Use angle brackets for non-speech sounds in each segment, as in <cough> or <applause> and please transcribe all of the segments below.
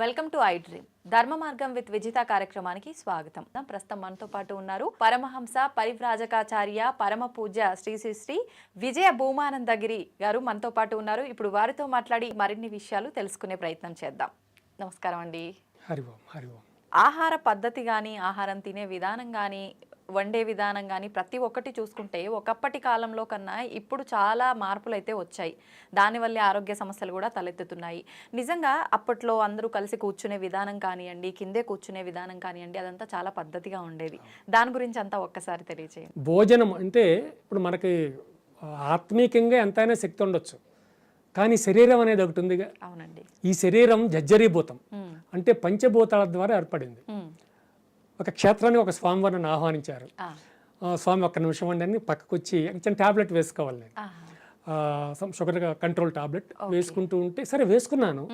Welcome to I dream. ధర్మ మార్గం with Vijitha కార్యక్రమానికి స్వాగతం. ప్రస్తుతం మనతో పాటు ఉన్నారు పరమహంస పరివ్రాజకాచార్య పరమ పూజ్య శ్రీ శ్రీ శ్రీ విజయ భూమానందగిరి గారు మనతో పాటు ఉన్నారు. ఇప్పుడు వారితో మాట్లాడి మరిన్ని విషయాలు తెలుసుకునే ప్రయత్నం చేద్దాం. నమస్కారం అండి. హరి ఓం హరి ఓం ఆహార పద్ధతి కానీ ఆహారం తినే విధానం కానీ వండే విధానం కానీ ప్రతి ఒక్కటి చూసుకుంటే ఒకప్పటి కాలంలో కన్నా ఇప్పుడు చాలా మార్పులు అయితే వచ్చాయి దానివల్లే ఆరోగ్య సమస్యలు కూడా తలెత్తుతున్నాయి. నిజంగా అప్పట్లో అందరూ కలిసి కూర్చునే విధానం కానివ్వండి కిందే కూర్చునే విధానం కానివ్వండి అదంతా చాలా పద్ధతిగా ఉండేది. దాని గురించి అంతా ఒక్కసారి తెలియజేయండి భోజనం అంటే ఇప్పుడు మనకి ఆత్మీయంగా ఎంతైనా శక్తి ఉండొచ్చు. కానీ శరీరం అనేది ఒకటి ఉందిగా. అవునండి. ఈ శరీరం జర్జరీభూతం. అంటే పంచభూతాల ద్వారా ఏర్పడింది. ఒక క్షేత్రానికి ఒక స్వామివారిని ఆహ్వానించారు. స్వామి ఒక్క నిమిషం అండి అని పక్కకు వచ్చి చిన్న టాబ్లెట్ వేసుకోవాలి నేను. షుగర్ కంట్రోల్ టాబ్లెట్ వేసుకుంటూ ఉంటే సరే వేసుకున్నాను.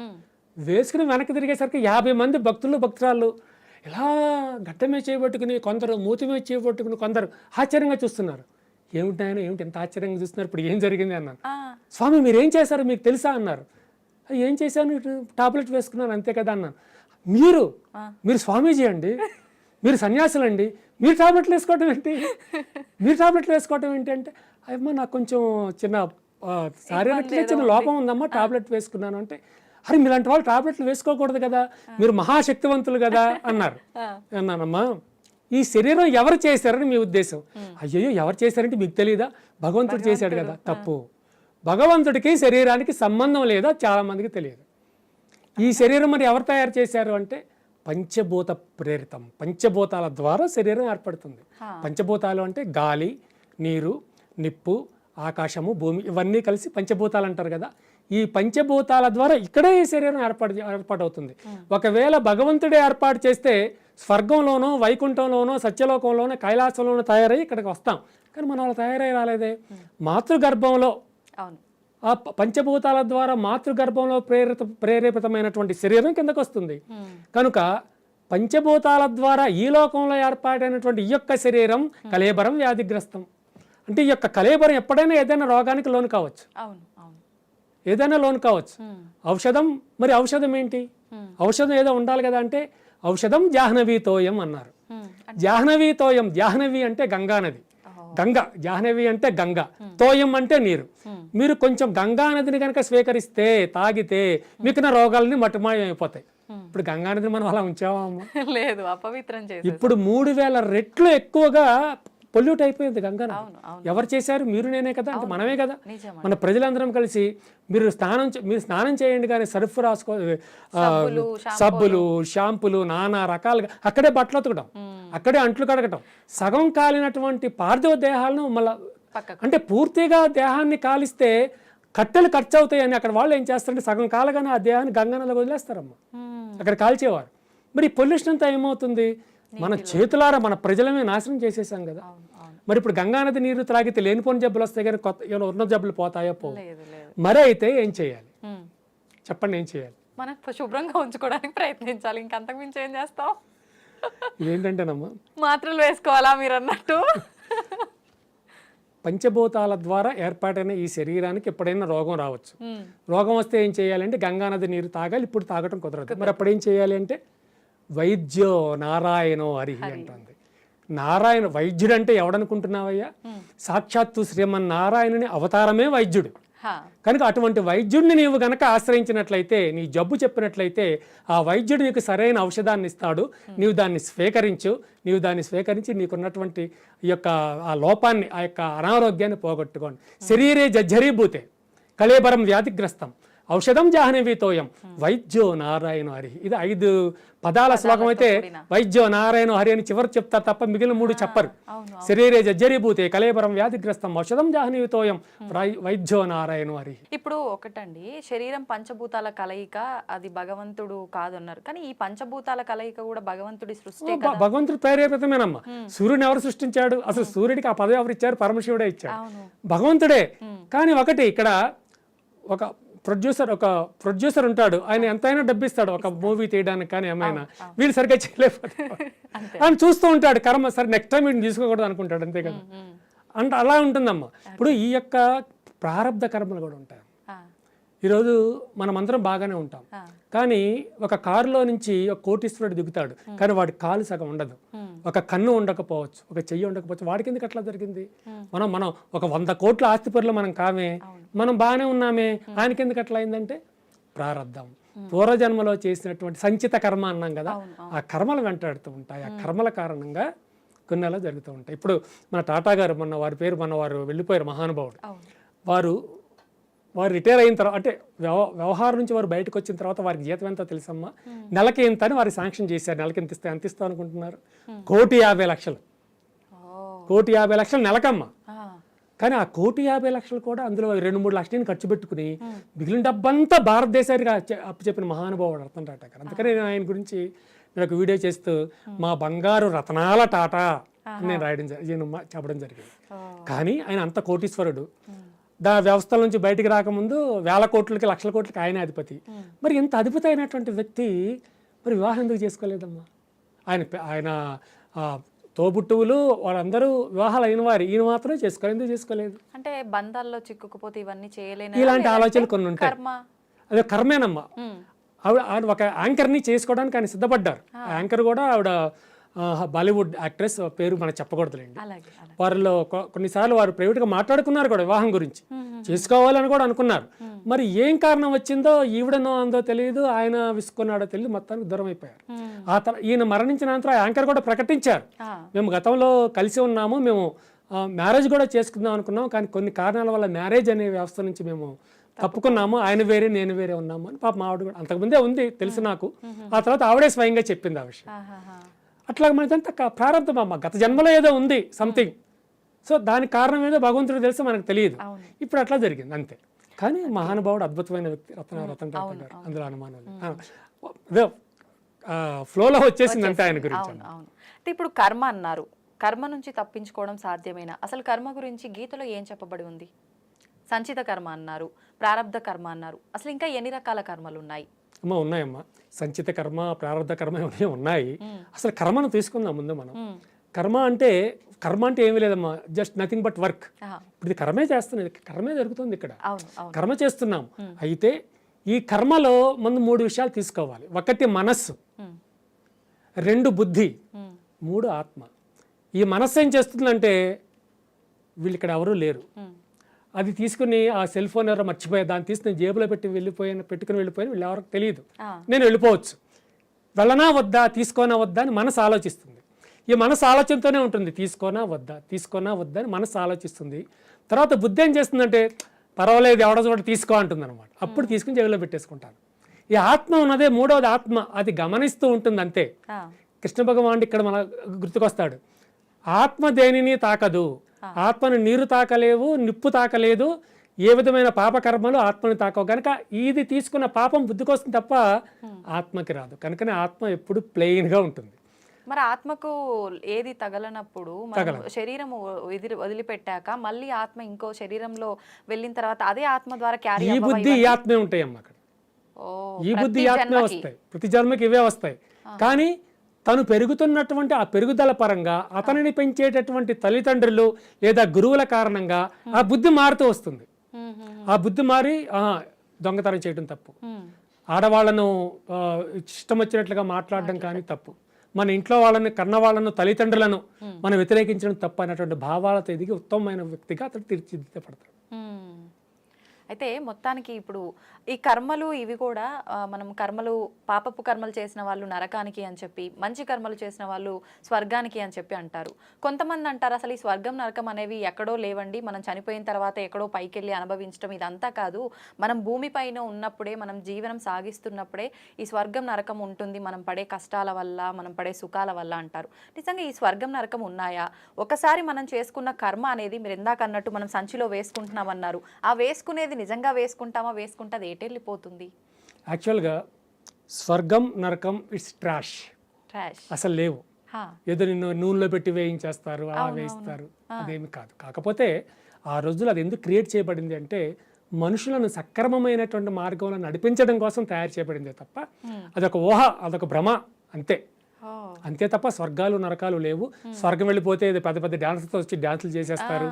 వేసుకుని వెనక్కి తిరిగేసరికి యాభై మంది భక్తులు భక్తురాళ్ళు ఇలా గడ్డమే చేయబట్టుకుని కొందరు మూతి మీద చేయబట్టుకుని కొందరు ఆశ్చర్యంగా చూస్తున్నారు. ఏమిటి ఆయన ఏమిటి ఎంత ఆశ్చర్యంగా చూస్తున్నారు? ఇప్పుడు ఏం జరిగింది? అన్నాను. స్వామి మీరు ఏం చేశారు? మీకు తెలుసా? అన్నారు. "ఆ, ఏం చేశాను? టాబ్లెట్ వేసుకున్నాను అంతే కదా అన్నాను. మీరు మీరు స్వామీజీ అండి. <laughs> మీరు సన్యాసులండి మీరు టాబ్లెట్లు వేసుకోవటం ఏంటి? <laughs> మీరు టాబ్లెట్లు వేసుకోవటం ఏంటి అంటే అమ్మా నాకు కొంచెం చిన్న ఆ, శారీరక చిన్న లోపం ఉందమ్మా టాబ్లెట్ వేసుకున్నాను అంటే అరే మీలాంటి వాళ్ళు టాబ్లెట్లు వేసుకోకూడదు కదా మీరు మహాశక్తివంతులు కదా అన్నారు. అన్నానమ్మా ఈ శరీరం ఎవరు చేశారని మీ ఉద్దేశం? అయ్యో ఎవరు చేశారంటే మీకు తెలియదా భగవంతుడు చేశాడు కదా తప్పు. భగవంతుడికి శరీరానికి సంబంధం లేదా? చాలా మందికి తెలియదు. ఈ శరీరం మరి ఎవరు తయారు చేశారు అంటే పంచభూత ప్రేరితం. పంచభూతాల ద్వారా శరీరం ఏర్పడుతుంది. పంచభూతాలు అంటే గాలి నీరు నిప్పు ఆకాశము భూమి ఇవన్నీ కలిసి పంచభూతాలు అంటారు కదా. ఈ పంచభూతాల ద్వారా ఇక్కడే ఈ శరీరం ఏర్పాటు ఏర్పాటవుతుంది. ఒకవేళ భగవంతుడే ఏర్పాటు చేస్తే స్వర్గంలోనో వైకుంఠంలోనో సత్యలోకంలోనో కైలాసంలోనో తయారై ఇక్కడికి వస్తాం. కానీ మనం అలా తయారై రాలేదే. మాతృగర్భంలో అవును. ఆ పంచభూతాల ద్వారా మాతృగర్భంలో ప్రేరిత ప్రేరేపితమైనటువంటి శరీరం కిందకు వస్తుంది కనుక పంచభూతాల ద్వారా ఈ లోకంలో ఏర్పాటైనటువంటి ఈ యొక్క శరీరం కలేబరం వ్యాధిగ్రస్తం. అంటే ఈ యొక్క కలేబరం ఎప్పుడైనా ఏదైనా రోగానికి లోను కావచ్చు. ఏదైనా లోను కావచ్చు. ఔషధం మరి ఔషధం ఏంటి? ఔషధం ఏదో ఉండాలి కదా అంటే ఔషధం జాహ్నవీతోయం అన్నారు. జాహ్నవీతోయం జాహ్నవి అంటే గంగా నది. ఓహో. గంగ జాహ్నవి అంటే గంగ తోయం అంటే నీరు. మీరు కొంచెం గంగా నదిని కనుక స్వీకరిస్తే తాగితే మిగిలిన రోగాలని మటుమాయం అయిపోతాయి ఇప్పుడు గంగా నదిని మనం అలా ఉంచామా? <laughs> లేదు అపవిత్రం ఇప్పుడు మూడు వేల రెట్లు ఎక్కువగా పొల్యూట్ అయిపోయింది గంగా నది అవును అవును. ఎవరు చేశారు? మీరు నేనే కదా. అంటే మనమే కదా. మన ప్రజలందరం కలిసి మీరు స్నానం మీరు స్నానం చేయండి కానీ సర్ఫ్ రాసుకో సబ్బులు, షాంపులు. నానా రకాలుగా అక్కడే బట్టలు ఉతకడం అక్కడే అంట్లు కడగటం. సగం కాలినటువంటి పార్థివ దేహాలను మళ్ళా అంటే పూర్తిగా దేహాన్ని కాలిస్తే కట్టెలు ఖర్చు అవుతాయని అక్కడ వాళ్ళు ఏం చేస్తారంటే సగం కాలగానే ఆ దేహాన్ని గంగనలో వదిలేస్తారమ్మా. అక్కడ కాల్చేవారు. మరి పొల్యూషన్ అంతా ఏమవుతుంది? మన చేతులారా మన ప్రజలమే నాశనం చేసేసాం కదా. మరి ఇప్పుడు గంగానది నీరు త్రాగితే లేనిపోని జబ్బులు వస్తాయి కానీ కొత్త ఏమైనా ఉన్న జబ్బులు పోతాయో పో మరి అయితే ఏం చేయాలి. చెప్పండి ఏం చేయాలి? మనం శుభ్రంగా ఉంచుకోవడానికి ప్రయత్నించాలి. ఇంకంతకు మించి ఏం చేస్తాం? ఇదేంటంటేనమ్మా? మాత్రలు వేసుకోవాలా మీరు అన్నట్టు? పంచభూతాల ద్వారా ఏర్పాటైన ఈ శరీరానికి ఎప్పుడైనా రోగం రావచ్చు. రోగం వస్తే ఏం చేయాలంటే గంగానది నీరు తాగాలి. ఇప్పుడు తాగటం కుదరదు. మరి అప్పుడు ఏం చేయాలి అంటే వైద్యో నారాయణో హరిహి అంటుంది. నారాయణ వైద్యుడు అంటే ఎవడనుకుంటున్నావయ్యా సాక్షాత్తు శ్రీమన్నారాయణుని అవతారమే వైద్యుడు. కనుక అటువంటి వైద్యుడిని నీవు గనక ఆశ్రయించినట్లయితే నీ జబ్బు చెప్పినట్లయితే ఆ వైద్యుడు నీకు సరైన ఔషధాన్ని ఇస్తాడు. నీవు దాన్ని స్వీకరించు. నీవు దాన్ని స్వీకరించి నీకున్నటువంటి ఈ యొక్క ఆ లోపాన్ని ఆ యొక్క అనారోగ్యాన్ని పోగొట్టుకోండి. శరీరే జర్జరీభూతే. కళేబరం వ్యాధిగ్రస్తం. ఔషధం జాహ్నవీతోయం. వైద్యో నారాయణ హరి. ఇది ఐదు పదాల శ్లోకం అయితే వైద్యో నారాయణ హరి అని చివరి చెప్తారు తప్ప మిగిలిన మూడు చెప్పరు. శరీరే జర్జరీభూతే కళేబరం వ్యాధిగ్రస్తం ఔషధం జాహ్నవీతోయం. వైద్యో నారాయణ హరి. ఇప్పుడు ఒకటండి. శరీరం పంచభూతాల కలయిక అది భగవంతుడు కాదన్నారు. కానీ ఈ పంచభూతాల కలయిక కూడా భగవంతుడి సృష్టి భగవంతుడు ప్రేరేపితమేనమ్మా. సూర్యుని ఎవరు సృష్టించాడు? అసలు సూర్యుడికి ఆ పదవి ఎవరు ఇచ్చారు? పరమశివుడే ఇచ్చాడు. భగవంతుడే. కానీ ఒకటి ఇక్కడ ఒక ప్రొడ్యూసర్ ఒక ప్రొడ్యూసర్ ఉంటాడు. ఆయన ఎంతైనా డబ్బిస్తాడు. ఒక మూవీ తీయడానికి కానీ ఏమైనా. వీళ్ళు సరిగ్గా చేయలేకపోతే <laughs> ఆయన చూస్తూ ఉంటాడు. కర్మ సరే నెక్స్ట్ టైం వీడిని తీసుకోకూడదు అనుకుంటాడు. అంతే కదా. అంటే అలా ఉంటుందమ్మా. ఇప్పుడు ఈ యొక్క ప్రారంధ కర్మలు కూడా ఉంటాయి. ఈరోజు మనమందరం బాగానే ఉంటాం. కానీ ఒక కారులో నుంచి ఒక కోటీశ్వరుడు దిగుతాడు. కానీ వాడి కాలు సగం ఉండదు. ఒక కన్ను ఉండకపోవచ్చు ఒక చెయ్యి ఉండకపోవచ్చు వాడికి ఎందుకు అట్లా జరిగింది? మనం మనం ఒక వంద కోట్ల ఆస్తిపరులు మనం కామే. మనం బాగానే ఉన్నామే. ఆయనకి ఎందుకు అట్లా అయిందంటే ప్రారంధం. పూర్వజన్మలో చేసినటువంటి సంచిత కర్మ అన్నాం కదా ఆ కర్మలు వెంటాడుతూ ఉంటాయి. ఆ కర్మల కారణంగా కొన్ని అలా జరుగుతూ ఉంటాయి. ఇప్పుడు మన టాటా గారు మొన్న వారి పేరు మొన్న వారు వెళ్ళిపోయారు మహానుభావుడు. వారు వారు రిటైర్ అయిన తర్వాత అంటే వ్యవ వ్యవహారం నుంచి వారు బయటకు వచ్చిన తర్వాత వారికి జీతం ఎంతో తెలుసమ్మా? నెలకి ఎంత అని వారికి శాంక్షన్ చేశారు. నెలకి ఎంత ఇస్తే ఎంత ఇస్తాం అనుకుంటున్నారు? కోటి యాభై లక్షలు. కోటి యాభై లక్షలు నెలకమ్మా. కానీ ఆ కోటి యాభై లక్షలు కూడా అందులో రెండు మూడు లక్షలని ఖర్చు పెట్టుకుని మిగిలిన డబ్బంతా భారతదేశానికి అప్ప- అప్పచెప్పిన మహానుభావుడు రతన్ టాటా గారు అందుకని నేను ఆయన గురించి నేను ఒక వీడియో చేస్తూ మా బంగారు రతనాల టాటా నేను రాయడం నేను చెప్పడం జరిగింది. కానీ ఆయన అంత కోటీశ్వరుడు. దా వ్యవస్థల నుంచి బయటికి రాకముందు వేల కోట్లకి లక్షల కోట్లకి ఆయన అధిపతి. మరి ఇంత అధిపతి అయినటువంటి వ్యక్తి మరి వివాహం ఎందుకు చేసుకోలేదమ్మా? ఆయన ఆయన తోబుట్టువులు వాళ్ళందరూ వివాహాలు అయిన వారు. ఈయన మాత్రమే చేసుకోవాలి ఎందుకు చేసుకోలేదు? అంటే బంధాల్లో చిక్కుకుపోతే ఇవన్నీ చేయలేని? ఇలాంటి ఆలోచనలు కొన్ని ఉంటాయి. అదే కర్మేనమ్మా. ఆవిడ ఒక యాంకర్ని చేసుకోవడానికి ఆయన సిద్ధపడ్డారు. ఆ. యాంకర్ కూడా ఆవిడ బాలీవుడ్ యాక్ట్రెస్ పేరు మనకు చెప్పకూడదులేండి. వారిలో కొన్నిసార్లు వారు ప్రైవేట్గా మాట్లాడుకున్నారు కూడా వివాహం గురించి. చేసుకోవాలని కూడా అనుకున్నారు. మరి ఏం కారణం వచ్చిందో ఈవిడనో అందో తెలియదు ఆయన విసుకున్నాడో తెలియదు మొత్తానికి దూరం అయిపోయారు. ఆ తర్వాత ఈయన మరణించిన అనంతరం ఆ యాంకర్ కూడా ప్రకటించారు. మేము గతంలో కలిసి ఉన్నాము మేము మ్యారేజ్ కూడా చేసుకుందాం అనుకున్నాం కానీ కొన్ని కారణాల వల్ల మ్యారేజ్ అనే వ్యవస్థ నుంచి మేము తప్పుకున్నాము ఆయన వేరే నేను వేరే ఉన్నాము అని పాప ఆవిడ కూడా అంతకుముందే ఉంది తెలుసు నాకు. ఆ తర్వాత ఆవిడే స్వయంగా చెప్పింది ఆ విషయం. అట్లా మనదంతా ప్రారంభం అమ్మ గత జన్మలో ఏదో ఉంది సంథింగ్ సో దానికి కారణం ఏదో భగవంతుడు తెలుసు మనకు తెలియదు. ఇప్పుడు అట్లా జరిగింది అంతే. కానీ మహానుభావుడు అద్భుతమైన వ్యక్తి రత్న రతన్ టాటా గారు అందులో అనుమానం ఫ్లోలో వచ్చేసింది. అంతే ఆయన గురించి అంటే ఇప్పుడు కర్మ అన్నారు. కర్మ నుంచి తప్పించుకోవడం సాధ్యమేనా? అసలు కర్మ గురించి గీతలో ఏం చెప్పబడి ఉంది? సంచిత కర్మ అన్నారు ప్రారంధ కర్మ అన్నారు. అసలు ఇంకా ఎన్ని రకాల కర్మలు ఉన్నాయి? అమ్మ ఉన్నాయమ్మా. సంచిత కర్మ ప్రారంభ కర్మ ఇవన్నీ ఉన్నాయి? అసలు కర్మను తీసుకుందాం ముందు మనం. కర్మ అంటే కర్మ అంటే ఏమీ లేదమ్మా. Just nothing but work. ఇప్పుడు ఇది కర్మే చేస్తున్నది. కర్మే జరుగుతుంది ఇక్కడ. కర్మ చేస్తున్నాం. అయితే ఈ కర్మలో ముందు మూడు విషయాలు తీసుకోవాలి. ఒకటి మనస్సు. రెండు బుద్ధి. మూడు ఆత్మ. ఈ మనస్సు ఏం చేస్తుందంటే వీళ్ళు ఇక్కడ ఎవరూ లేరు. అది తీసుకుని ఆ సెల్ ఫోన్ ఎవరో మర్చిపోయా దాన్ని తీసుకుని జేబులో పెట్టి వెళ్ళిపోయిన పెట్టుకుని వెళ్ళిపోయిన వీళ్ళు ఎవరికి తెలియదు. నేను వెళ్ళిపోవచ్చు. వెళ్ళనా వద్దా తీసుకోనా వద్దా అని మనసు ఆలోచిస్తుంది. ఈ మనసు ఆలోచనతోనే ఉంటుంది తీసుకోనా వద్దా తీసుకోనా వద్దా అని మనసు ఆలోచిస్తుంది. తర్వాత బుద్ధి ఏం చేస్తుందంటే పర్వాలేదు ఎవడో చోట తీసుకో అంటుంది అనమాట అప్పుడు తీసుకుని జేబులో పెట్టేసుకుంటాను. ఈ ఆత్మ ఉన్నదే మూడవది ఆత్మ అది గమనిస్తూ ఉంటుంది అంతే. కృష్ణ భగవానుడు ఇక్కడ మన గుర్తుకొస్తాడు. ఆత్మ దేనిని తాకదు? ఆత్మను నీరు తాకలేవు నిప్పు తాకలేదు. ఏ విధమైన పాపకర్మలు ఆత్మని తాకవు. కనుక ఇది తీసుకున్న పాపం బుద్ధికొస్తుంది తప్ప ఆత్మకి రాదు. కనుకనే ఆత్మ ఎప్పుడు ప్లెయిన్గా ఉంటుంది. మరి ఆత్మకు ఏది తగలనప్పుడు శరీరం వదిలి వదిలిపెట్టాక మళ్ళీ ఆత్మ ఇంకో శరీరంలో వెళ్ళిన తర్వాత అదే ఆత్మ ద్వారా క్యారీ ఈ బుద్ధి ఈ ఆత్మే ఉంటాయి అమ్మ అక్కడ ఈ బుద్ధి ఆత్మే వస్తాయి. ప్రతి జన్మకి ఇవే వస్తాయి. కానీ తను పెరుగుతున్నటువంటి ఆ పెరుగుదల పరంగా అతనిని పెంచేటటువంటి తల్లిదండ్రులు లేదా గురువుల కారణంగా ఆ బుద్ధి మారుతూ వస్తుంది. ఆ బుద్ధి మారి ఆ, దొంగతనం చేయడం తప్పు. మ్మ్. ఆడవాళ్ళను ఆ, ఇష్టం వచ్చినట్లుగా మాట్లాడడం కానీ తప్పు. మన ఇంట్లో వాళ్ళని కన్న వాళ్ళను తల్లిదండ్రులను మనం వ్యతిరేకించడం తప్పు అనేటువంటి భావాలతో ఎదిగి ఉత్తమమైన వ్యక్తిగా అతడు తీర్చిదిద్దపడతాడు. అయితే మొత్తానికి ఇప్పుడు ఈ కర్మలు ఇవి కూడా మనం కర్మలు పాపపు కర్మలు చేసిన వాళ్ళు నరకానికి అని చెప్పి మంచి కర్మలు చేసిన వాళ్ళు స్వర్గానికి అని చెప్పి అంటారు. కొంతమంది అంటారు అసలు ఈ స్వర్గం నరకం అనేవి ఎక్కడో లేవండి మనం చనిపోయిన తర్వాత ఎక్కడో పైకి వెళ్ళి అనుభవించడం ఇదంతా కాదు. మనం భూమిపైన ఉన్నప్పుడే మనం జీవనం సాగిస్తున్నప్పుడే ఈ స్వర్గం నరకం ఉంటుంది. మనం పడే కష్టాల వల్ల మనం పడే సుఖాల వల్ల అంటారు. నిజంగా ఈ స్వర్గం నరకం ఉన్నాయా? ఒకసారి మనం చేసుకున్న కర్మ అనేది మీరు ఇందాక అన్నట్టు మనం సంచిలో వేసుకుంటున్నాం అన్నారు. ఆ వేసుకునేది నిజంగా వేసుకుంటామా? వేసుకుంటే అది ఎటెళ్ళిపోతుంది యాక్చువల్గా స్వర్గం నరకం ఇట్స్ ట్రాష్. ట్రాష్. అసలు లేవు. ఏదో నిన్ను నూనెలో పెట్టి వేయించేస్తారు అలా వేయిస్తారు. అదేమి కాదు. కాకపోతే ఆ రోజుల్లో అది ఎందుకు క్రియేట్ చేయబడింది అంటే మనుషులను సక్రమమైనటువంటి మార్గంలో నడిపించడం కోసం తయారు చేయబడింది తప్ప అదొక ఊహ అదొక భ్రమ అంతే. అంతే తప్ప స్వర్గాలు నరకాలు లేవు. స్వర్గం వెళ్ళిపోతే పెద్ద పెద్ద డాన్స్తో వచ్చి డాన్సులు చేసేస్తారు.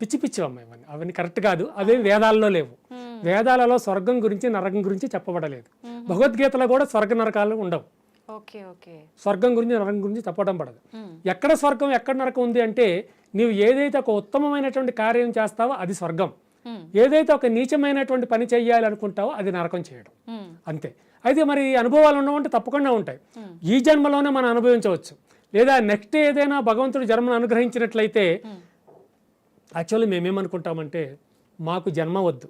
పిచ్చి పిచ్చి అమ్మాయి ఇవన్నీ. అవన్నీ కరెక్ట్ కాదు. అదే వేదాల్లో లేవు. వేదాలలో స్వర్గం గురించి నరకం గురించి చెప్పబడలేదు. భగవద్గీతలో కూడా స్వర్గ నరకాలు ఉండవు. స్వర్గం గురించి నరకం గురించి చెప్పడం పడదు. ఎక్కడ స్వర్గం ఎక్కడ నరకం ఉంది అంటే నీవు ఏదైతే ఒక ఉత్తమమైనటువంటి కార్యం చేస్తావో అది స్వర్గం. ఏదైతే ఒక నీచమైనటువంటి పని చెయ్యాలి అనుకుంటావో అది నరకం చేయడం. అంతే. అయితే మరి అనుభవాలు ఉండవంటే తప్పకుండా ఉంటాయి. ఈ జన్మలోనే మనం అనుభవించవచ్చు. లేదా నెక్స్ట్ ఏదైనా భగవంతుడు జన్మను అనుగ్రహించినట్లయితే యాక్చువల్లీ మేమేమనుకుంటామంటే మాకు జన్మ వద్దు.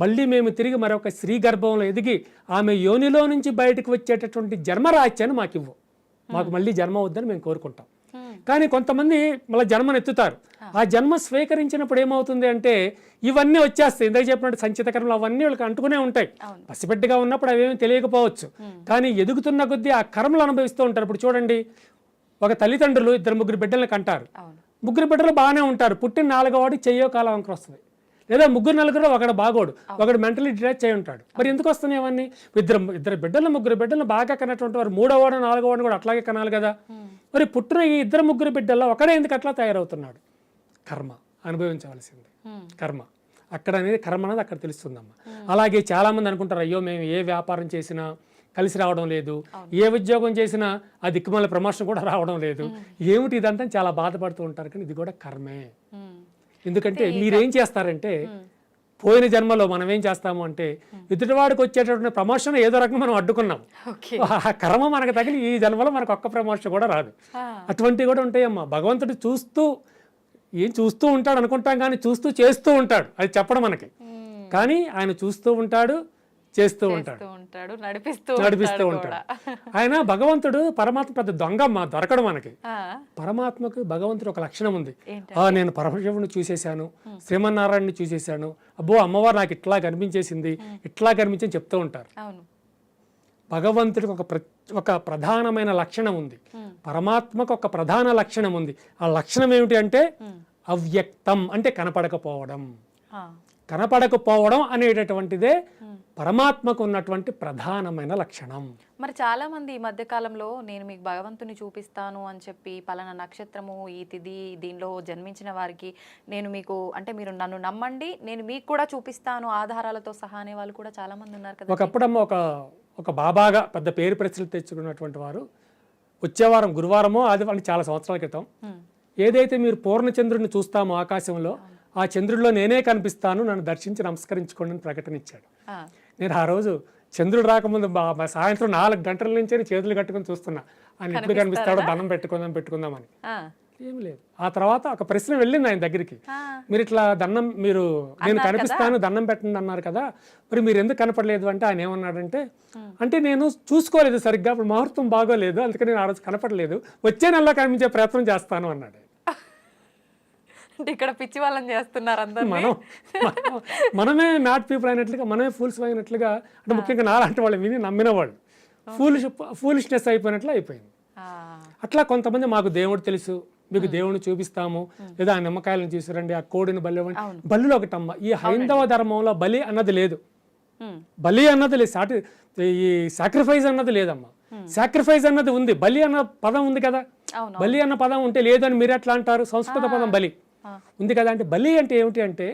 మళ్ళీ మేము తిరిగి మరొక స్త్రీ గర్భంలో ఎదిగి ఆమె యోనిలో నుంచి బయటకు వచ్చేటటువంటి జన్మరాహిత్యాన్ని మాకు ఇవ్వు మాకు మళ్ళీ జన్మ వద్దని మేము కోరుకుంటాం. కానీ కొంతమంది మళ్ళీ జన్మను ఎత్తుతారు ఆ జన్మ స్వీకరించినప్పుడు ఏమవుతుంది అంటే ఇవన్నీ వచ్చేస్తాయి. ఇందాక చెప్పినట్టు సంచిత కర్మలు అవన్నీ వాళ్ళకి అంటుకునే ఉంటాయి. పసిబిడ్డగా ఉన్నప్పుడు అవేమీ తెలియకపోవచ్చు. కానీ ఎదుగుతున్న కొద్దీ ఆ కర్మలు అనుభవిస్తూ ఉంటారు. ఇప్పుడు చూడండి ఒక తల్లిదండ్రులు ఇద్దరు ముగ్గురు బిడ్డలను కంటారు. ముగ్గురు బిడ్డలు బాగానే ఉంటారు. పుట్టిన నాలుగో వాడికి చెయ్యో కాలం వంకర వస్తుంది. లేదా ముగ్గురు నలుగురు ఒకడు బాగోడు. ఒకడు మెంటలీ డిటైచ్ చేయి ఉంటాడు. మరి ఎందుకు వస్తున్నాయి అవన్నీ ఇద్దరు ఇద్దరు బిడ్డలు ముగ్గురు బిడ్డలు బాగా కన్నటువంటి వారు. మూడో వాడు నాలుగో వాడు కూడా అట్లాగే కనాలి కదా. మరి పుట్టిన ఈ ఇద్దరు ముగ్గురు బిడ్డల్లో ఒకడే ఎందుకు అట్లా తయారవుతున్నాడు? కర్మ. అనుభవించవలసింది. కర్మ. అక్కడ అనేది కర్మ అనేది అక్కడ తెలుస్తుందమ్మా. అలాగే చాలా మంది అనుకుంటారు అయ్యో మేము ఏ వ్యాపారం చేసినా కలిసి రావడం లేదు. ఏ ఉద్యోగం చేసినా ఆ దిక్కుమాల ప్రమోషన్ కూడా రావడం లేదు. ఏమిటి ఇదంతా చాలా బాధపడుతూ ఉంటారు. కానీ ఇది కూడా కర్మే. ఎందుకంటే మీరేం చేస్తారంటే పోయిన జన్మలో మనం ఏం చేస్తాము అంటే ఎదుటివాడికి వచ్చేటటువంటి ప్రమోషన్ ఏదో రకంగా మనం అడ్డుకున్నాం. ఆ కర్మ మనకు తగిలి ఈ జన్మలో మనకు ఒక్క ప్రమోషన్ కూడా రాదు. అటువంటివి కూడా ఉంటాయమ్మా. భగవంతుడు చూస్తూ ఏం చూస్తూ ఉంటాడు అనుకుంటాం కానీ చూస్తూ చేస్తూ ఉంటాడు. అది చెప్పడం మనకి. కానీ ఆయన చూస్తూ ఉంటాడు. చేస్తూ ఉంటాడు. నడిపిస్తూ నడిపిస్తూ ఉంటాడు. ఆయన భగవంతుడు పరమాత్మ పెద్ద దొంగమ్మ దొరకడు మనకి. పరమాత్మకు భగవంతుడు ఒక లక్షణం ఉంది? ఆ నేను పరమశివుని చూసేశాను శ్రీమన్నారాయణని చూసేశాను. అబ్బో అమ్మవారు నాకు ఇట్లా కనిపించేసింది ఇట్లా కనిపించి చెప్తూ ఉంటారు. భగవంతుడికి ఒక ప్ర ఒక ప్రధానమైన లక్షణం ఉంది. పరమాత్మకు ఒక ప్రధాన లక్షణం ఉంది. ఆ లక్షణం ఏమిటి అంటే అవ్యక్తం అంటే కనపడకపోవడం. కనపడకపోవడం అనేటటువంటిదే పరమాత్మకు ఉన్నటువంటి ప్రధానమైన లక్షణం. మరి చాలా మంది ఈ మధ్య కాలంలో నేను మీకు భగవంతుని చూపిస్తాను అని చెప్పి పలానా నక్షత్రము ఈ తిథి దీనిలో జన్మించిన వారికి నేను మీకు అంటే మీరు నన్ను నమ్మండి నేను మీకు కూడా చూపిస్తాను ఆధారాలతో సహా అనే వాళ్ళు కూడా చాలా మంది ఉన్నారు కదా ఒకప్పుడమ్మ ఒక ఒక బాబాగా పెద్ద పేరు ప్రశ్నలు తెచ్చుకున్నటువంటి వారు వచ్చే వారం గురువారమో ఆదివారం చాలా సంవత్సరాల క్రితం ఏదైతే మీరు పూర్ణచంద్రుడిని చూస్తామో ఆకాశంలో ఆ చంద్రుడిలో నేనే కనిపిస్తాను నన్ను దర్శించి నమస్కరించుకోండి అని ప్రకటన ఇచ్చాడు నేను ఆ రోజు చంద్రుడు రాకముందు సాయంత్రం నాలుగు గంటల నుంచే చేతులు కట్టుకొని చూస్తున్నా. ఆయన ఎప్పుడు కనిపిస్తాడో? దండం పెట్టుకుందాం పెట్టుకుందామని. ఏం లేదు. ఆ తర్వాత ఒక ప్రశ్న వెళ్ళింది ఆయన దగ్గరికి. మీరు ఇట్లా దండం మీరు నేను కనిపిస్తాను దండం పెట్టండి అన్నారు కదా. మరి మీరు ఎందుకు కనపడలేదు అంటే ఆయన ఏమన్నాడంటే అంటే నేను చూసుకోలేదు సరిగ్గా అప్పుడు ముహూర్తం బాగోలేదు అందుకని నేను ఆ రోజు కనపడలేదు. వచ్చే నెలలో కనిపించే ప్రయత్నం చేస్తాను అన్నాడు. ఇక్కడ పిచ్చి వాళ్ళని చేస్తున్నారు అందరు మనం మనం- మనమే మ్యాట్ పీపుల్ అయినట్లుగా మనమే ఫూల్స్ అయినట్లుగా అంటే ముఖ్యంగా నాలాంటి వాళ్ళు విని నమ్మిన వాళ్ళు. ఫూలిష్ ఫూలిష్నెస్ అయిపోయినట్లు అయిపోయింది. అట్లా కొంతమంది మాకు దేవుడు తెలుసు మీకు దేవుడిని చూపిస్తాము లేదా ఆ నిమ్మకాయలను తీసుకురండి ఆ కోడిని బలి ఇవ్వండి. బలిలో ఒకటమ్మ ఈ హైందవ ధర్మంలో బలి అన్నది లేదు. బలి అన్నది లేదు సాటి ఈ సాక్రిఫైస్ అన్నది లేదమ్మా. సాక్రిఫైస్ అన్నది ఉంది బలి అన్న పదం ఉంది కదా. బలి అన్న పదం ఉంటే లేదని మీరు ఎట్లా అంటారు? సంస్కృత పదం బలి. ఉంది కదా అంటే బలి అంటే ఏమిటి అంటే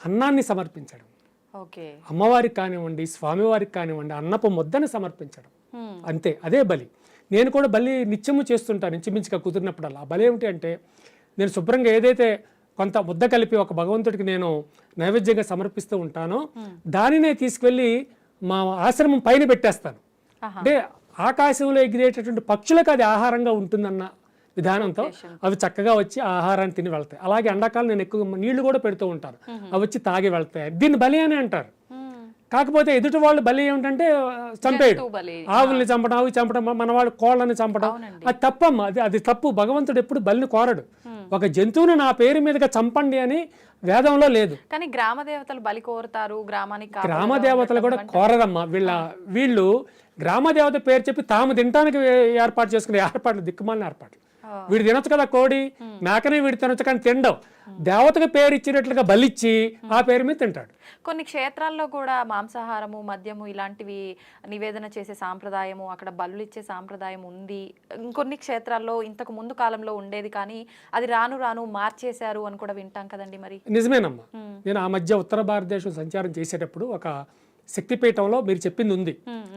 అన్నాన్ని సమర్పించడం. అమ్మవారికి కానివ్వండి స్వామివారికి కానివ్వండి అన్నపు ముద్దని సమర్పించడం. అంతే అదే బలి. నేను కూడా బలి నిత్యము చేస్తుంటాను ఇంచుమించుగా కుదిరినప్పుడల్లా. బలి ఏమిటి అంటే నేను శుభ్రంగా ఏదైతే కొంత ముద్ద కలిపి ఒక భగవంతుడికి నేను నైవేద్యంగా సమర్పిస్తూ ఉంటానో దానినే తీసుకెళ్ళి మా ఆశ్రమం పైన పెట్టేస్తాను. అంటే ఆకాశంలో ఎగిరేటటువంటి పక్షులకు అది ఆహారంగా ఉంటుందన్న విధానంతో అవి చక్కగా వచ్చి ఆహారాన్ని తిని వెళ్తాయి. అలాగే ఎండాకాలం నేను ఎక్కువ నీళ్ళు కూడా పెడుతూ ఉంటాను అవి వచ్చి తాగి వెళ్తాయి. దీన్ని బలి అని అంటారు. కాకపోతే ఎదుటి వాళ్ళు బలి ఏమిటంటే చంపేయడం. బలి. ఆవుల్ని చంపడం ఆవు చంపడం మనవాడు కోళ్ళని చంపడం. అది తప్పమ్మా. అది అది తప్పు. భగవంతుడు ఎప్పుడు బలిని కోరడు. ఒక జంతువుని నా పేరు మీదుగా చంపండి అని వేదంలో లేదు. కానీ గ్రామ దేవతలు బలి కోరుతారు గ్రామానికి గ్రామ దేవతలు కూడా కోరదమ్మా. వీళ్ళ వీళ్ళు గ్రామ దేవత పేరు చెప్పి తాము తినడానికి ఏ- ఏర్పాటు చేసుకునే ఏర్పాట్లు దిక్కుమాలిన ఏర్పాట్లు. వీడు తినొచ్చు కదా కోడి? మేకనే వీడు తినొచ్చు కానీ తినడం దేవతకి పేరు ఇచ్చినట్లుగా బలిచ్చి ఆ పేరు మీద తింటాడు. కొన్ని క్షేత్రాల్లో కూడా మాంసాహారము మద్యము ఇలాంటివి నివేదన చేసే సాంప్రదాయము అక్కడ బలులు ఇచ్చే సాంప్రదాయం ఉంది. ఇంకొన్ని క్షేత్రాల్లో ఇంతకు ముందు కాలంలో ఉండేది కానీ అది రాను రాను మార్చేశారు అని కూడా వింటాం కదండి మరి. నిజమేనమ్మా. నేను ఆ మధ్య ఉత్తర భారతదేశం సంచారం చేసేటప్పుడు ఒక శక్తిపీఠంలో మీరు చెప్పింది ఉంది.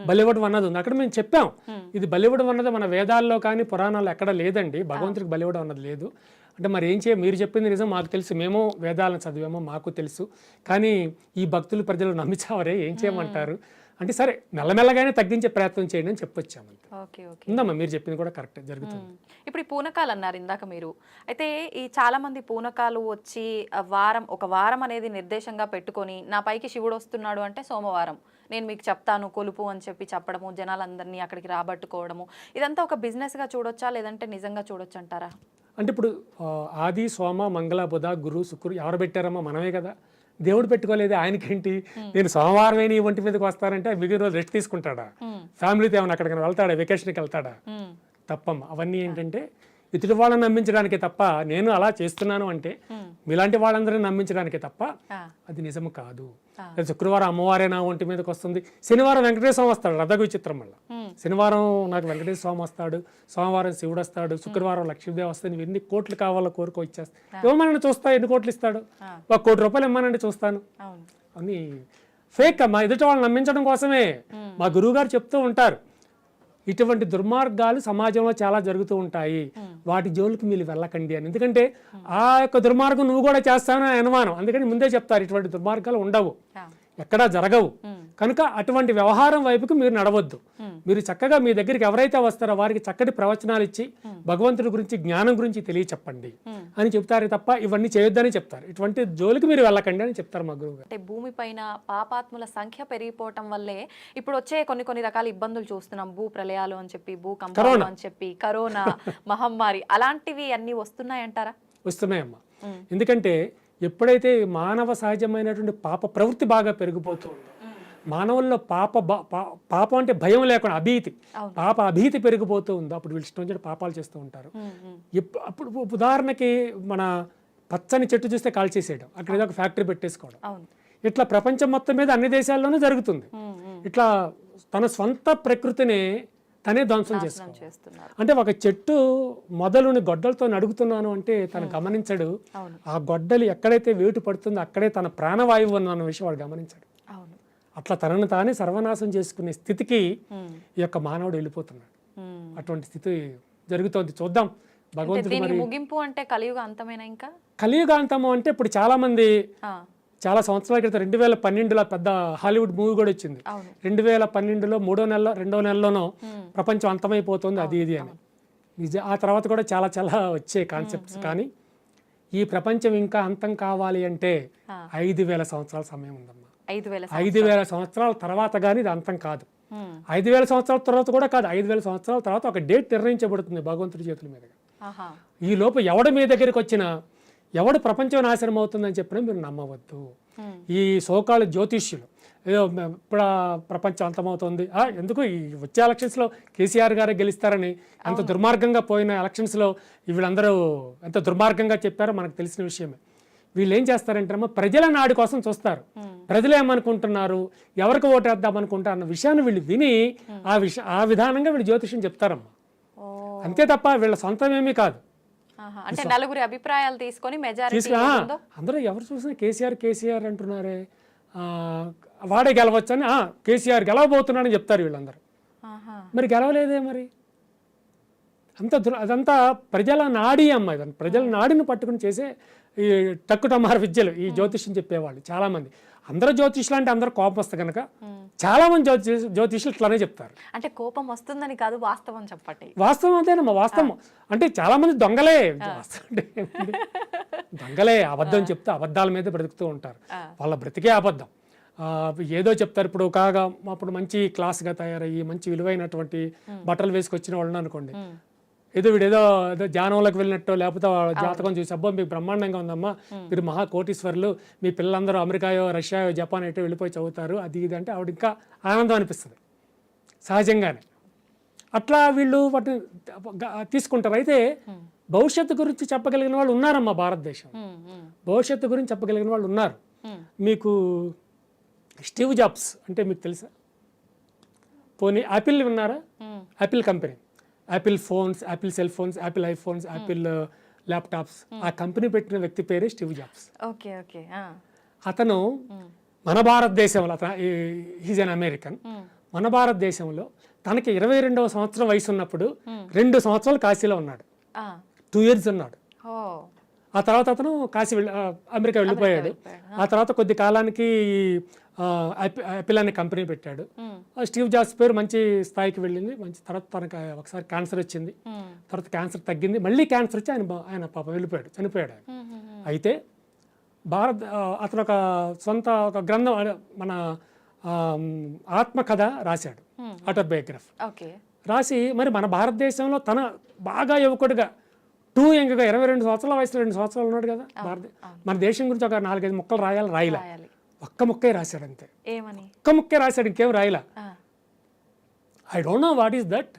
బలివ్వడం అన్నది ఉంది. అక్కడ మేము చెప్పాం. ఇది బలివ్వడం అన్నది మన వేదాల్లో కానీ పురాణాల్లో ఎక్కడ లేదండి. భగవంతుడికి బలివ్వడం అన్నది లేదు. అంటే మరి ఏం చేయ మీరు చెప్పింది నిజం మాకు తెలుసు. మేము వేదాలను చదివామో మాకు తెలుసు. కానీ ఈ భక్తులు ప్రజలు నమ్మించావరే ఏం చేయమంటారు? అంటే సరే మెల్లమెల్లగానే తగ్గించే ప్రయత్నం చేయండి అని చెప్పొచ్చామంతే ఓకే ఓకే. ఉందమ్మా మీరు చెప్పింది కూడా కరెక్ట్ జరుగుతుంది. ఇప్పుడు ఈ పూనకాలు అన్నారు ఇందాక మీరు. అయితే ఈ చాలా మంది పూనకాలు వచ్చి వారం ఒక వారం అనేది నిర్దేశంగా పెట్టుకొని నా పైకి శివుడు వస్తున్నాడు అంటే సోమవారం. నేను మీకు చెప్తాను కొలుపు అని చెప్పి చెప్పడము జనాలందరినీ అక్కడికి రాబట్టుకోవడము. ఇదంతా ఒక బిజినెస్గా చూడొచ్చా లేదంటే నిజంగా చూడొచ్చు అంటారా? అంటే ఇప్పుడు ఆది సోమ మంగళ బుధ గురు శుక్రు ఎవరు పెట్టారమ్మా? మనమే కదా. దేవుడు పెట్టుకోలేదు ఆయనకేంటి? నేను సోమవారమే నీ ఒంటి మీదకి వస్తానంటే మిగిలిన రోజు రెస్ట్ తీసుకుంటాడా? ఫ్యామిలీతో ఏమైనా అక్కడికి వెళ్తాడా? వెకేషన్కి వెళ్తాడా. తప్పమ్మ. అవన్నీ ఏంటంటే ఇతడి వాళ్ళని నమ్మించడానికే తప్ప నేను అలా చేస్తున్నాను అంటే మీలాంటి వాళ్ళందరినీ నమ్మించడానికే తప్ప. అది నిజము కాదు. శుక్రవారం అమ్మవారే నా ఒంటి మీదకి వస్తుంది. శనివారం వెంకటేశ్వర స్వామి వస్తాడు రథ విచిత్రం వల్ల శనివారం నాకు వెంకటేశ్వర స్వామి వస్తాడు సోమవారం శివుడు వస్తాడు శుక్రవారం లక్ష్మీదేవి వస్తుంది ఎన్ని కోట్లు కావాలో కోరుకో ఇచ్చేస్తా ఇవ్వమనండి చూస్తా ఎన్ని కోట్లు ఇస్తాడు? ఒక కోటి రూపాయలు ఇవ్వమనండి చూస్తాను. అని ఫేక్ అమ్మా ఎదుటి వాళ్ళని నమ్మించడం కోసమే మా గురువు గారు చెప్తూ ఉంటారు. ఇటువంటి దుర్మార్గాలు సమాజంలో చాలా జరుగుతూ ఉంటాయి. వాటి జోలికి మీరు వెళ్ళకండి అని. ఎందుకంటే ఆ యొక్క దుర్మార్గం నువ్వు కూడా చేస్తావని అనుమానం. అందుకని ముందే చెప్తారు ఇటువంటి దుర్మార్గాలు ఉండవు. ఎక్కడా జరగవు. కనుక అటువంటి వ్యవహారం వైపుకి మీరు నడవద్దు. మీరు చక్కగా మీ దగ్గరికి ఎవరైతే వస్తారో వారికి చక్కటి ప్రవచనాలు ఇచ్చి భగవంతుడి గురించి జ్ఞానం గురించి తెలియచెప్పండి అని చెప్తారే తప్ప ఇవన్నీ చేయొద్దని చెప్తారు. ఇటువంటి జోలికి మీరు వెళ్ళకండి అని చెప్తారు మా గురువు గారు. అంటే భూమిపైన పాపాత్ముల సంఖ్య పెరిగిపోవటం వల్లే ఇప్పుడు వచ్చే కొన్ని కొన్ని రకాల ఇబ్బందులు చూస్తున్నాం. భూ ప్రళయాలు అని చెప్పి భూకంపాలు అని చెప్పి కరోనా మహమ్మారి అలాంటివి అన్ని వస్తున్నాయంటారా? వస్తున్నాయమ్మా. ఎందుకంటే ఎప్పుడైతే మానవ సహజమైనటువంటి పాప ప్రవృత్తి బాగా పెరిగిపోతూ ఉందో మానవుల్లో పాప పాపం అంటే భయం లేకుండా అభీతి పాప అభీతి పెరిగిపోతూ ఉందో అప్పుడు వీళ్ళు ఇష్టం పాపాలు చేస్తూ ఉంటారు. అప్పుడు ఉదాహరణకి మన పచ్చని చెట్టు చూస్తే కాల్ చేసేయడం అక్కడ ఏదో ఒక ఫ్యాక్టరీ పెట్టేసుకోవడం. ఇట్లా ప్రపంచం మొత్తం మీద అన్ని దేశాల్లోనూ జరుగుతుంది. ఇట్లా తన స్వంత ప్రకృతిని తనే ధ్వంసం చేస్తున్నారు. అంటే ఒక చెట్టు మొదలుని గొడ్డలతో నడుగుతున్నాను అంటే తను గమనించడు. ఆ గొడ్డలి ఎక్కడైతే వేటు పడుతుందో అక్కడే తన ప్రాణవాయువు ఉన్న విషయం వాడు గమనించాడు. అవును. అట్లా తనను తానే సర్వనాశం చేసుకునే స్థితికి ఈ యొక్క మానవుడు వెళ్ళిపోతున్నాడు. అటువంటి స్థితి జరుగుతోంది. చూద్దాం. భగవంతుడు ముగింపు అంటే కలియుగ అంతమేనా ఇంకా? కలియుగాంతము అంటే ఇప్పుడు చాలా మంది చాలా సంవత్సరాల క్రితం రెండు వేల పన్నెండులో పెద్ద హాలీవుడ్ మూవీ కూడా వచ్చింది. రెండు వేల పన్నెండులో మూడో నెలలో రెండో నెలలోనో ప్రపంచం అంతమైపోతుంది అది ఇది అని. నిజ ఆ తర్వాత కూడా చాలా చాలా వచ్చే కాన్సెప్ట్స్ కానీ ఈ ప్రపంచం ఇంకా అంతం కావాలి అంటే. ఐదు వేల సంవత్సరాల సమయం ఉందమ్మా. ఐదు వేల సంవత్సరాల. తర్వాత కానీ ఇది అంతం కాదు. ఐదు వేల సంవత్సరాల తర్వాత కూడా కాదు ఐదు వేల సంవత్సరాల తర్వాత ఒక డేట్ నిర్ణయించబడుతుంది భగవంతుడి చేతుల మీదుగా. ఆహా. ఈ లోపు ఎవడు మీ దగ్గరికి వచ్చినా ఎవడు ప్రపంచం నాశనం అవుతుందని చెప్పినా మీరు నమ్మవద్దు. ఈ సోకాళ్ళ జ్యోతిష్యులు. ఏదో ఇప్పుడు ప్రపంచం అంతమవుతుంది. ఎందుకు? ఈ వచ్చే ఎలక్షన్స్లో కేసీఆర్ గారే గెలుస్తారని ఎంత దుర్మార్గంగా పోయిన ఎలక్షన్స్లో వీళ్ళందరూ ఎంత దుర్మార్గంగా చెప్పారో మనకు తెలిసిన విషయమే. వీళ్ళు ఏం చేస్తారంటే ప్రజల నాడి కోసం చూస్తారు. ప్రజలు ఏమనుకుంటున్నారు? ఎవరికి ఓటేద్దాం అనుకుంటారు అన్న విషయాన్ని వీళ్ళు విని ఆ విష ఆ విధానంగా వీళ్ళు జ్యోతిష్యం చెప్తారమ్మా. అంతే తప్ప వీళ్ళ సొంతం ఏమీ కాదు. అంటే నలుగురి అభిప్రాయాలు తీసుకొని మెజారిటీ అందరూ ఎవరు చూసినా కేసీఆర్ కేసీఆర్ అంటున్నారే. ఆ, వాడే గెలవచ్చని "ఆ, కేసీఆర్ గెలవబోతున్నాడని చెప్తారు వీళ్ళందరూ. మరి గెలవలేదే మరి? అంత అదంతా ప్రజల నాడి అమ్మ ప్రజల నాడిని పట్టుకుని చేసే ఈ టక్కుటమార విద్యలు ఈ జ్యోతిష్యం చెప్పేవాళ్ళు చాలా మంది అందరూ జ్యోతిష్యులు అంటే అందరూ కోపం వస్తే కనుక చాలా మంది జ్యోతిష్ జ్యోతిష్యులు ఇట్లానే చెప్తారు. అంటే కోపం వస్తుందని కాదు వాస్తవం చెప్పండి. వాస్తవం అంతేనమ్మా వాస్తవం. అంటే చాలా మంది దొంగలే? దొంగలే అబద్ధం చెప్తే అబద్ధాల మీద బ్రతుకుతూ ఉంటారు. వాళ్ళ బ్రతికే అబద్ధం. ఆ, ఏదో చెప్తారు ఇప్పుడు కాగా అప్పుడు మంచి క్లాస్గా తయారయ్యి మంచి విలువైనటువంటి బట్టలు వేసుకొచ్చిన వాళ్ళని అనుకోండి. ఏదో వీడు ఏదో ఏదో ధ్యానంలోకి వెళ్ళినట్టు లేకపోతే జాతకం చూసి అబ్బో మీకు బ్రహ్మాండంగా ఉందమ్మా. మీరు మహా కోటీశ్వరులు మీ పిల్లలందరూ అమెరికాయో రష్యాయో జపాన్ ఎటో వెళ్ళిపోయి చదువుతారు. అది ఇది అంటే ఆవిడ ఇంకా ఆనందం అనిపిస్తుంది. సహజంగానే. అట్లా వీళ్ళు వాటిని తీసుకుంటారు. అయితే భవిష్యత్తు గురించి చెప్పగలిగిన వాళ్ళు ఉన్నారమ్మా భారతదేశం. భవిష్యత్తు గురించి చెప్పగలిగిన వాళ్ళు ఉన్నారు. మీకు స్టీవ్ జాబ్స్ అంటే మీకు తెలుసా? పోనీ యాపిల్ విన్నారా. Apple company. Apple phones Apple cell phones Apple iPhones Apple laptops ఆ కంపెనీ పెట్టిన వ్యక్తి పేరే స్టీవ్ జాబ్స్. Okay okay. అతను మన భారతదేశంలో అతను హీజ్ అన్ అమెరికన్. మన భారతదేశంలో తనకి ఇరవై రెండవ సంవత్సరం వయసు ఉన్నప్పుడు రెండు సంవత్సరాలు కాశీలో ఉన్నాడు. ఆ. టూ ఇయర్స్ ఉన్నాడు. ఆ తర్వాత అతను కాశీ వెళ్ళి అమెరికా వెళ్ళిపోయాడు. ఆ తర్వాత కొద్ది కాలానికి యాపిల్ అనే కంపెనీ పెట్టాడు. స్టీవ్ జాబ్స్ పేరు మంచి స్థాయికి వెళ్ళింది. మంచి తర్వాత తనకు ఒకసారి క్యాన్సర్ వచ్చింది. తర్వాత క్యాన్సర్ తగ్గింది. మళ్ళీ క్యాన్సర్ వచ్చి ఆయన ఆయన పాప వెళ్ళిపోయాడు చనిపోయాడు ఆయన. అయితే భారత్ అతను ఒక సొంత ఒక గ్రంథం మన ఆత్మకథ రాశాడు. ఆటోబయోగ్రఫీ రాసి మరి మన భారతదేశంలో తన బాగా యువకుడిగా టూ యంగ్గా ఇరవై రెండు సంవత్సరాల వయసులో రెండు సంవత్సరాలు ఉన్నాడు కదా భారత మన దేశం గురించి ఒక నాలుగైదు ముక్కలు రాయలే. రాయాలి. ఒక్క ముక్కే రాశాడు అంతే ఏమని ఒక్క ముక్కే రాశాడు ఇంకేం రాయలా. I don't know what is that.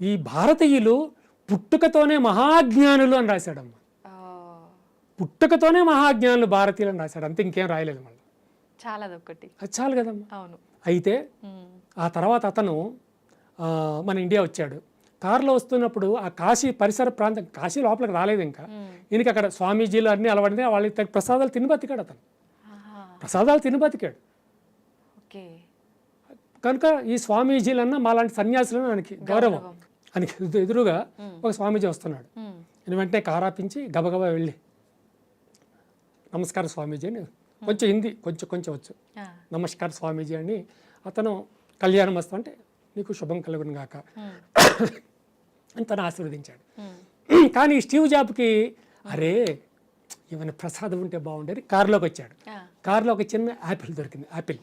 ఈ భారతీయులు పుట్టుకతోనే మహాజ్ఞానులు అని రాశాడమ్మ. పుట్టుకతోనే మహాజ్ఞానులు భారతీయులు అని రాశాడు అంతే ఇంకేం రాయలేదు మళ్ళీ చాలా అది చాలు కదమ్మా అవును అయితే. ఆ తర్వాత అతను మన ఇండియా వచ్చాడు కారులో వస్తున్నప్పుడు ఆ కాశీ పరిసర ప్రాంతం కాశీ లోపలికి రాలేదు ఇంకా. ఈయనకి అక్కడ స్వామీజీలు అన్నీ అలవాడితే వాళ్ళకి ప్రసాదాలు తిని బతికాడు అతను. ప్రసాదాలు తిని బతికాడు. ఓకే. కనుక ఈ స్వామీజీలన్నా మాలాంటి సన్యాసులను ఆయనకి గౌరవం. ఎదు- ఎదురుగా ఒక స్వామీజీ వస్తున్నాడు. నేను వెంటనే కారాపించి గబగబా వెళ్ళి నమస్కారం స్వామీజీ అని కొంచెం హిందీ కొంచెం కొంచెం వచ్చు. నమస్కారం స్వామీజీ అని అతను కళ్యాణం వస్తా అంటే నీకు శుభం కలుగును గాక. అని తను ఆశీర్వదించాడు. కానీ స్టీవ్ జాబ్కి అరే ఏమైనా ప్రసాదం ఉంటే బాగుండేది. కారులోకి వచ్చాడు. కారులో ఒక చిన్న యాపిల్ దొరికింది. యాపిల్.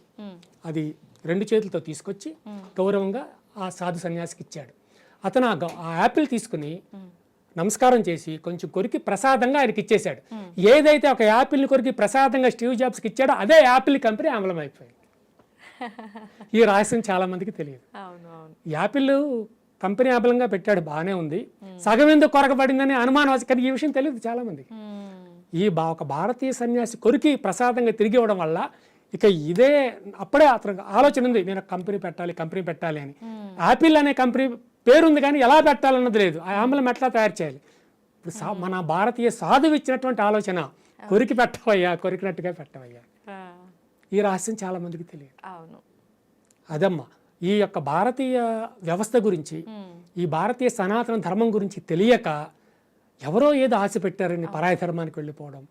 అది రెండు చేతులతో తీసుకొచ్చి గౌరవంగా ఆ సాధు సన్యాసికి ఇచ్చాడు. అతను ఆ యాపిల్ తీసుకుని నమస్కారం చేసి కొంచెం కొరికి ప్రసాదంగా ఆయనకి ఇచ్చేశాడు. ఏదైతే ఒక యాపిల్ని కొరికి ప్రసాదంగా స్టీవ్ జాబ్స్కి ఇచ్చాడో అదే యాపిల్ కంపెనీ అమలం అయిపోయింది ఈ రహస్యం చాలా మందికి తెలియదు. యాపిల్ కంపెనీ అమలంగా పెట్టాడు బాగానే ఉంది. సగం ఎందుకు కొరకబడిందని అనుమానం కానీ ఈ విషయం తెలియదు చాలా మందికి. ఈ బా ఒక భారతీయ సన్యాసి కొరికి ప్రసాదంగా తిరిగి ఇవ్వడం వల్ల ఇక ఇదే అప్పుడే అతనికి ఆలోచన ఉంది నేను కంపెనీ పెట్టాలి కంపెనీ పెట్టాలి అని. యాపిల్ అనే కంపెనీ పేరుంది కానీ ఎలా పెట్టాలన్నది లేదు. ఆ ఆంబలం ఎట్లా తయారు చేయాలి. ఇప్పుడు మన భారతీయ సాధువు ఇచ్చినటువంటి ఆలోచన కొరికి పెట్టవయ్యా కొరికినట్టుగా పెట్టవయ్యా. ఈ రహస్యం చాలా మందికి తెలియదు. అవును. అదమ్మా ఈ యొక్క భారతీయ వ్యవస్థ గురించి. ఈ భారతీయ సనాతన ధర్మం గురించి తెలియక ఎవరో ఏదో ఆశ పెట్టారని పరాయి ధర్మానికి వెళ్ళిపోవడం.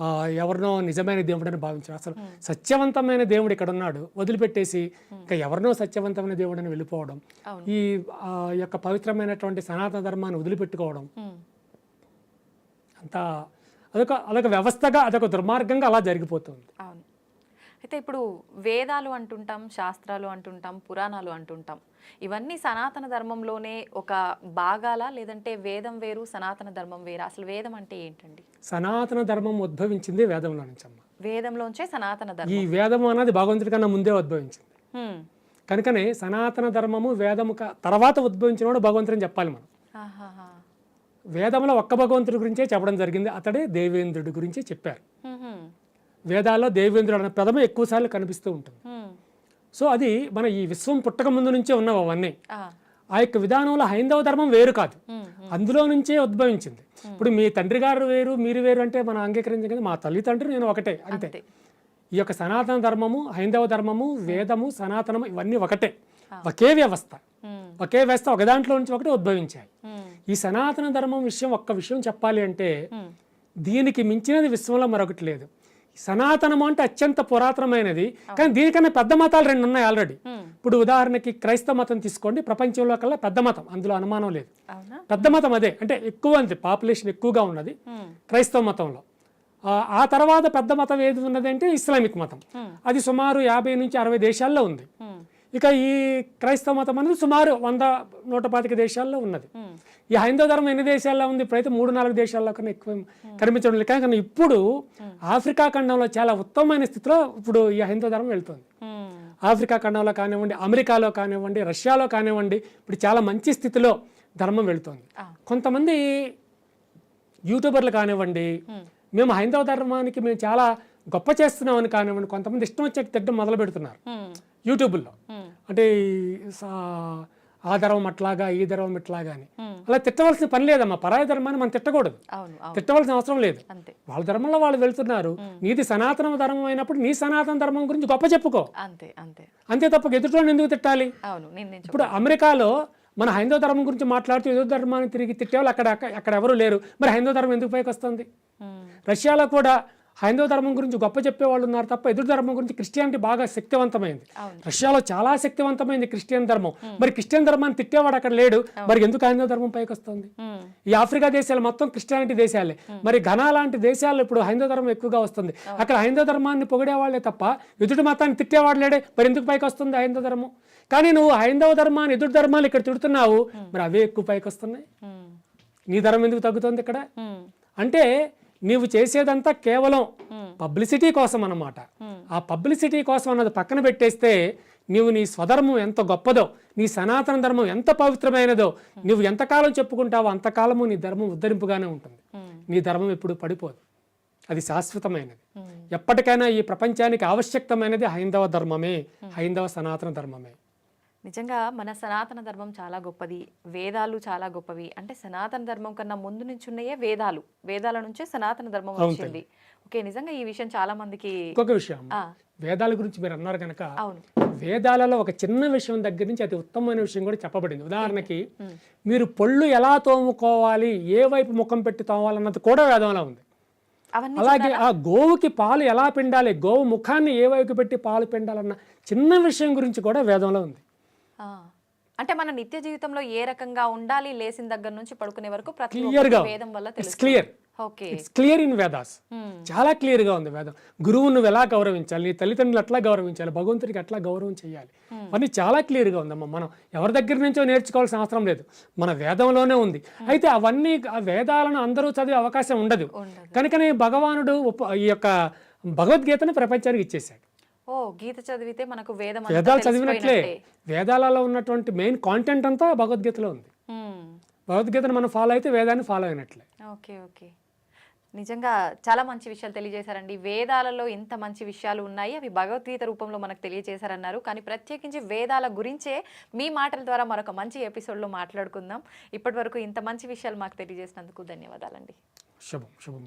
ఆ, ఎవరినో నిజమైన దేవుడని భావించారు అసలు సత్యవంతమైన దేవుడు ఇక్కడ ఉన్నాడు. వదిలిపెట్టేసి ఇంకా ఎవరినో సత్యవంతమైన దేవుడని వెళ్ళిపోవడం. ఈ యొక్క పవిత్రమైనటువంటి సనాతన ధర్మాన్ని వదిలిపెట్టుకోవడం. అంతా అదొక అదొక వ్యవస్థగా అదొక దుర్మార్గంగా అలా జరిగిపోతుంది. అయితే ఇప్పుడు వేదాలు అంటుంటాం శాస్త్రాలు అంటుంటాం పురాణాలు అంటుంటాం. ఇవన్నీ సనాతన ధర్మంలోనే ఒక భాగాలా? లేదంటే వేదం వేరు సనాతన ధర్మం వేరా? అసలు వేదం అంటే ఏంటండి? సనాతన ధర్మం ఉద్భవించింది వేదంలో నుంచి అమ్మ వేదంలోంచే సనాతన ఈ ధర్మం వేదము అన్నది భగవంతుడి కన్నా ముందే ఉద్భవించింది. కనుకనే సనాతన ధర్మము వేదము తర్వాత ఉద్భవించినవాడు భగవంతుడు అని చెప్పాలి మనం. వేదంలో ఒక్క భగవంతుడి గురించే చెప్పడం జరిగింది. అతడే దేవేంద్రుడి గురించి చెప్పారు. వేదాల్లో దేవేంద్రుడు అనే పదం ఎక్కువసార్లు కనిపిస్తూ ఉంటుంది. సో అది మన ఈ విశ్వం పుట్టక ముందు నుంచే ఉన్నవి అవన్నీ ఆ. యొక్క విధానంలో హైందవ ధర్మం వేరు కాదు. అందులో నుంచే ఉద్భవించింది ఇప్పుడు మీ తండ్రి గారు వేరు మీరు వేరు అంటే మనం అంగీకరించగలి మా తల్లిదండ్రులు నేను ఒకటే అంతే. ఈ యొక్క సనాతన ధర్మము హైందవ ధర్మము వేదము సనాతనము ఇవన్నీ ఒకటే ఒకే వ్యవస్థ. ఒకే వ్యవస్థ ఒక దాంట్లో నుంచి ఒకటి ఉద్భవించాయి. ఈ సనాతన ధర్మం విషయం ఒక్క విషయం చెప్పాలి అంటే. దీనికి మించినది విశ్వంలో మరొకటి లేదు సనాతనము అంటే అత్యంత పురాతనమైనది. కానీ దీనికన్నా పెద్ద మతాలు రెండు ఉన్నాయి ఆల్రెడీ. ఇప్పుడు ఉదాహరణకి క్రైస్తవ మతం తీసుకోండి ప్రపంచంలో కల్లా పెద్ద మతం అందులో అనుమానం లేదు. పెద్ద మతం అదే అంటే ఎక్కువ అంతే పాపులేషన్ ఎక్కువగా ఉన్నది. క్రైస్తవ మతంలో. ఆ, తర్వాత పెద్ద మతం ఏది ఉన్నది అంటే ఇస్లామిక్ మతం. అది సుమారు యాభై నుంచి అరవై దేశాల్లో ఉంది. ఇక ఈ క్రైస్తవ మతం అనేది సుమారు వంద నూట పాతిక దేశాల్లో ఉన్నది. ఈ హైందవ ధర్మం ఎన్ని దేశాల్లో ఉంది? ఇప్పుడైతే మూడు నాలుగు దేశాల్లో కన్నా ఎక్కువ కనిపించడం లేదు. కానీ ఇప్పుడు ఆఫ్రికా ఖండంలో చాలా ఉత్తమమైన స్థితిలో ఇప్పుడు ఈ హైందవ ధర్మం వెళ్తుంది. ఆఫ్రికా ఖండంలో కానివ్వండి అమెరికాలో కానివ్వండి రష్యాలో కానివ్వండి ఇప్పుడు చాలా మంచి స్థితిలో ధర్మం వెళుతోంది. కొంతమంది యూట్యూబర్లు కానివ్వండి మేము. హైందవ ధర్మానికి మేము చాలా గొప్ప చేస్తున్నామని కానివ్వండి కొంతమంది ఇష్టం వచ్చే తిట్టడం మొదలు పెడుతున్నారు. యూట్యూబ్లో. అంటే ఆ ధర్మం అట్లాగా ఈ ధర్మం ఇట్లాగా అని. అలా తిట్టవలసిన పని లేదమ్మా. పరాయి ధర్మాన్ని మనం తిట్టకూడదు. తిట్టవలసిన అవసరం లేదు. వాళ్ళ ధర్మంలో వాళ్ళు వెళ్తున్నారు. నీది సనాతన ధర్మం అయినప్పుడు నీ సనాతన ధర్మం గురించి గొప్ప చెప్పుకో. అంతే అంతే. అంతే తప్ప ఎదుటి ఎందుకు తిట్టాలి? ఇప్పుడు అమెరికాలో మన హైందవ ధర్మం గురించి మాట్లాడుతూ ఎదురు ధర్మాన్ని తిరిగి తిట్టేవాళ్ళు అక్కడ అక్కడ- ఎవరు లేరు. మరి హైందవ ధర్మం ఎందుకు పైకి వస్తుంది. రష్యాలో కూడా హైందవ ధర్మం గురించి గొప్ప చెప్పేవాళ్ళు ఉన్నారు తప్ప ఎదురు ధర్మం గురించి క్రిస్టియానిటీ బాగా శక్తివంతమైంది. రష్యాలో చాలా శక్తివంతమైంది క్రిస్టియన్ ధర్మం. మరి క్రిస్టియన్ ధర్మాన్ని తిట్టేవాడు అక్కడ లేడు. మరి ఎందుకు హైందవ ధర్మం పైకి వస్తుంది. ఈ ఆఫ్రికా దేశాలు మొత్తం క్రిస్టియానిటీ దేశాలే. మరి ఘనా లాంటి దేశాల్లో ఇప్పుడు హైందవ ధర్మం ఎక్కువగా వస్తుంది. అక్కడ హైందవ ధర్మాన్ని పొగిడేవాళ్ళే తప్ప ఎదుటి మతాన్ని తిట్టేవాడు లేడే. మరి ఎందుకు పైకి వస్తుంది హైందవ ధర్మం? కానీ నువ్వు హైందవ ధర్మాన్ని ఎదుటి ధర్మాలు ఇక్కడ తిడుతున్నావు. మరి అవే ఎక్కువ పైకి వస్తున్నాయి. నీ ధర్మం ఎందుకు తగ్గుతుంది ఇక్కడ. అంటే నీవు చేసేదంతా కేవలం పబ్లిసిటీ కోసం అన్నమాట. ఆ పబ్లిసిటీ కోసం అన్నది పక్కన పెట్టేస్తే నీవు నీ స్వధర్మం ఎంత గొప్పదో నీ సనాతన ధర్మం ఎంత పవిత్రమైనదో నువ్వు ఎంతకాలం చెప్పుకుంటావో అంతకాలము నీ ధర్మం ఉద్ధరింపుగానే ఉంటుంది. నీ ధర్మం ఎప్పుడు పడిపోదు. అది శాశ్వతమైనది. ఎప్పటికైనా ఈ ప్రపంచానికి ఆవశ్యకమైనది హైందవ ధర్మమే హైందవ సనాతన ధర్మమే. నిజంగా మన సనాతన ధర్మం చాలా గొప్పది. వేదాలు చాలా గొప్పవి. అంటే సనాతన ధర్మం కన్నా ముందు నుంచి ఉన్నాయే వేదాలు. వేదాల నుంచే సనాతన ధర్మం వచ్చింది. ఓకే నిజంగా ఈ విషయం చాలా మందికి ఇంకొక విషయం. వేదాల గురించి మీరు అన్నారు కనుక అవును. వేదాలలో ఒక చిన్న విషయం దగ్గర నుంచి అతి ఉత్తమమైన విషయం కూడా చెప్పబడింది. ఉదాహరణకి మీరు పళ్ళు ఎలా తోముకోవాలి ఏ వైపు ముఖం పెట్టి తోమాలన్నది కూడా వేదంలో ఉంది. అలాగే ఆ గోవుకి పాలు ఎలా పిండాలి గోవు ముఖాన్ని ఏ వైపు పెట్టి పాలు పిండాలన్న చిన్న విషయం గురించి కూడా వేదంలో ఉంది. అంటే మన నిత్య జీవితంలో ఏ రకంగా ఉండాలి లేచిన దగ్గర నుంచి పడుకునే వరకు ప్రతి వేదం వల్ల తెలుసు clear it's clear in Vedas చాలా క్లియర్గా ఉంది వేదం. గురువు నువ్వు ఎలా గౌరవించాలి? నీ తల్లిదండ్రులు ఎట్లా గౌరవించాలి? భగవంతుడికి ఎట్లా గౌరవం చేయాలి అవన్నీ చాలా క్లియర్గా ఉందమ్మా. మనం ఎవరి దగ్గర నుంచో నేర్చుకోవాల్సిన అవసరం లేదు. మన వేదంలోనే ఉంది. అయితే అవన్నీ ఆ వేదాలను అందరూ చదివే అవకాశం ఉండదు. కనుకనే భగవానుడు ఈ యొక్క భగవద్గీతను ప్రపంచానికి ఇచ్చేశాడు. ఓ గీత చదివితే మనకు వేదం వేదాలు చదివినట్లే. వేదాలలో ఉన్నటువంటి మెయిన్ కాంటెంట్ అంతా భగవద్గీతలో ఉంది. భగవద్గీతను మనం ఫాలో అయితే వేదాన్ని ఫాలో అయినట్లే. Okay okay. నిజంగా చాలా మంచి విషయాలు తెలియజేశారండి. వేదాలలో ఇంత మంచి విషయాలు ఉన్నాయి. అవి భగవద్గీత రూపంలో మనకు తెలియజేశారన్నారు. కానీ ప్రత్యేకించి వేదాల గురించే మీ మాటల ద్వారా మరొక మంచి ఎపిసోడ్లో మాట్లాడుకుందాం. ఇప్పటి వరకు ఇంత మంచి విషయాలు మాకు తెలియజేసినందుకు ధన్యవాదాలండి. శుభం శుభం